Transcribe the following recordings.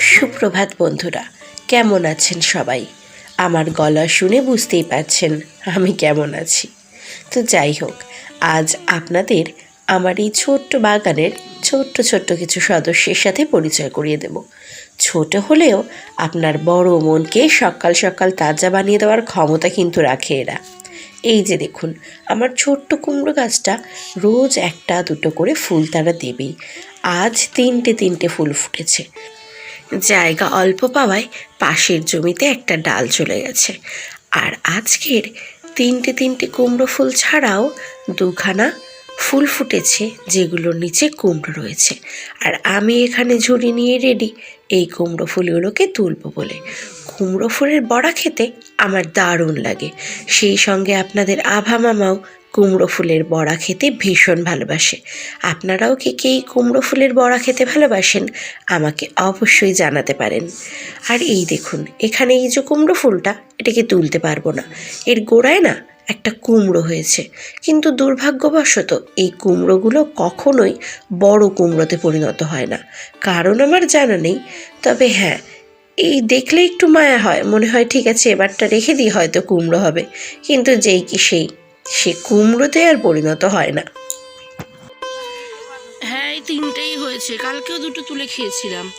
সুপ্রভাত বন্ধুরা, কেমন আছেন সবাই? আমার গলা শুনে বুঝতেই পারছেন আমি কেমন আছি। তো যাই হোক, আজ আপনাদের আমার এই ছোট্ট বাগানের ছোট্ট ছোট্ট কিছু সদস্যের সাথে পরিচয় করিয়ে দেব। ছোট হলেও আপনার বড় মনকে সকাল সকাল তাজা বানিয়ে দেওয়ার ক্ষমতা কিন্তু রাখে এরা। এই যে দেখুন, আমার ছোট্ট কুমড়ো গাছটা রোজ একটা দুটো করে ফুল তারা দেবেই। আজ তিনটে তিনটে ফুল ফুটেছে। জায়গা অল্প পাওয়ায় পাশের জমিতে একটা ডাল চলে গেছে। আর আজকের তিনটে তিনটে কুমড়ো ফুল ছাড়াও দুখানা ফুল ফুটেছে যেগুলোর নিচে কুমড়ো রয়েছে। আর আমি এখানে ঝুড়ি নিয়ে রেডি এই কুমড়ো ফুলগুলোকে তুলবো বলে। কুমড়ো ফুলের বড়া খেতে আমার দারুণ লাগে। সেই সঙ্গে আপনাদের আভা মামাও কুমড়ো ফুলের বড়া খেতে ভীষণ ভালোবাসে। আপনারাও কি কে এই কুমড়ো ফুলের বড়া খেতে ভালোবাসেন আমাকে অবশ্যই জানাতে পারেন। আর এই দেখুন, এখানে এই যে কুমড়ো ফুলটা, এটাকে তুলতে পারব না। এর গোড়ায় না একটা কুমড়ো হয়েছে। কিন্তু দুর্ভাগ্যবশত এই কুমড়োগুলো কখনোই বড় কুমড়োতে পরিণত হয় না। কারণ আমার জানা নেই। তবে হ্যাঁ এই দেখলে একটু মায়া হয়। মনে হয়, ঠিক আছে, এবারটা রেখে দিই, হয়তো কুমড়ো হবে। কিন্তু যেই কি সেই, সে কুমড়োতে আর পরিণত হয় না। হ্যাঁ এই তিনটেই হয়েছে। কালকেও দুটো তুলে খেয়েছিলাম।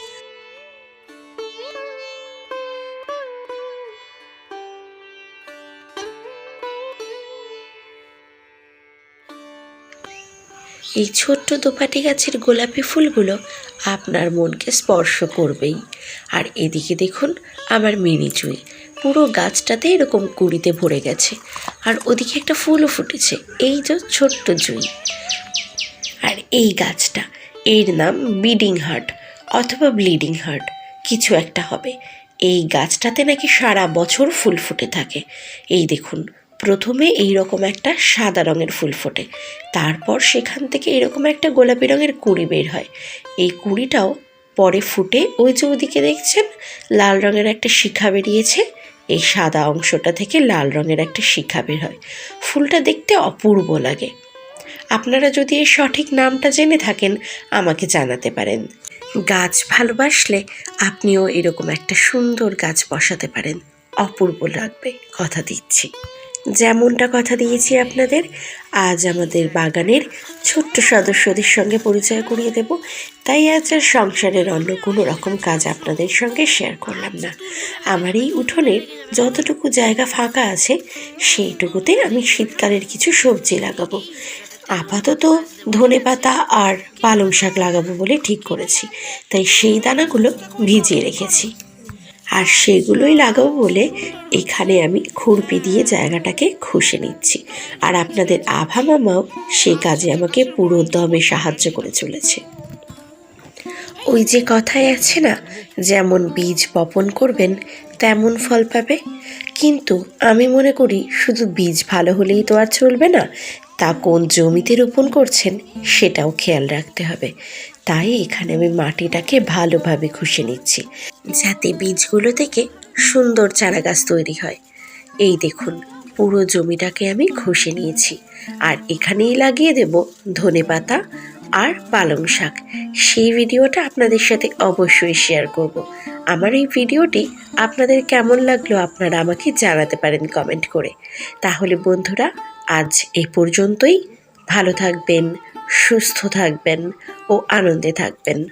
এই ছোট্ট দোপাটি গাছের গোলাপি ফুলগুলো আপনার মনকে স্পর্শ করবেই। আর এদিকে দেখুন আমার মিনি চুই। পুরো গাছটাতে এরকম কুড়িতে ভরে গেছে। আর ওদিকে একটা ফুলও ফুটেছে, এই যে ছোট্ট জুই আর এই গাছটা, এর নাম বিডিং হার্ট অথবা ব্লিডিং হার্ট, কিছু একটা হবে। এই গাছটাতে নাকি সারা বছর ফুল ফুটে থাকে। এই দেখুন প্রথমে এই রকম একটা সাদা রঙের ফুল ফোটে। তারপর সেখান থেকে এরকম একটা গোলাপি রঙের কুড়ি বের হয়। এই কুড়িটাও পরে ফুটে ওই যে ওদিকে দেখছেন, লাল রঙের একটা শিখা বেরিয়েছে। এই সাদা অংশটা থেকে লাল রঙের একটা শিখা বের হয়। ফুলটা দেখতে অপূর্ব লাগে। আপনারা যদি এর সঠিক নামটা জেনে থাকেন, আমাকে জানাতে পারেন। গাছ ভালোবাসলে আপনিও এরকম একটা সুন্দর গাছ বসাতে পারেন। অপূর্ব লাগবে, কথা দিচ্ছি। যেমনটা কথা দিয়েছি আপনাদের, আজ আমাদের বাগানের ছোট্ট সদস্যদের সঙ্গে পরিচয় করিয়ে দেব। তাই আজ আর সংসারের অন্য কোনো রকম কাজ আপনাদের সঙ্গে শেয়ার করলাম না। আমার এই উঠোনের যতটুকু জায়গা ফাঁকা আছে, সেইটুকুতে আমি শীতকালের কিছু সবজি লাগাবো। আপাতত ধনে পাতা আর পালং শাক লাগাবো বলে ঠিক করেছি। তাই সেই দানাগুলো ভিজিয়ে রেখেছি। আর সেগুলোই লাগাবো বলে এখানে আমি খুরপি দিয়ে জায়গাটাকে খুশে নিচ্ছি। আর আপনাদের আভা মামাও সেই কাজে আমাকে পুরো দমে সাহায্য করে চলেছে। ওই যে কথায় আছে না, যেমন বীজ বপন করবেন, তেমন ফল পাবে। কিন্তু আমি মনে করি শুধু বীজ ভালো হলেই তো আর চলবে না, তা কোন জমিতে রোপণ করছেন সেটাও খেয়াল রাখতে হবে। তাই এখানে আমি মাটিটাকে ভালোভাবে ঘষে নিচ্ছি। যাতে বীজগুলো থেকে সুন্দর চারা গাছ তৈরি হয়। এই দেখুন, পুরো জমিটাকে আমি ঘষে নিয়েছি। আর এখানেই লাগিয়ে দেব ধনে পাতা আর পালং শাক। সেই ভিডিওটা আপনাদের সাথে অবশ্যই শেয়ার করব। আমার এই ভিডিওটি আপনাদের কেমন লাগল আপনারা আমাকে জানাতে পারেন কমেন্ট করে। তাহলে বন্ধুরা, আজ এ পর্যন্তই। ভালো থাকবেন, সুস্থ থাকবেন ও আনন্দে থাকবেন।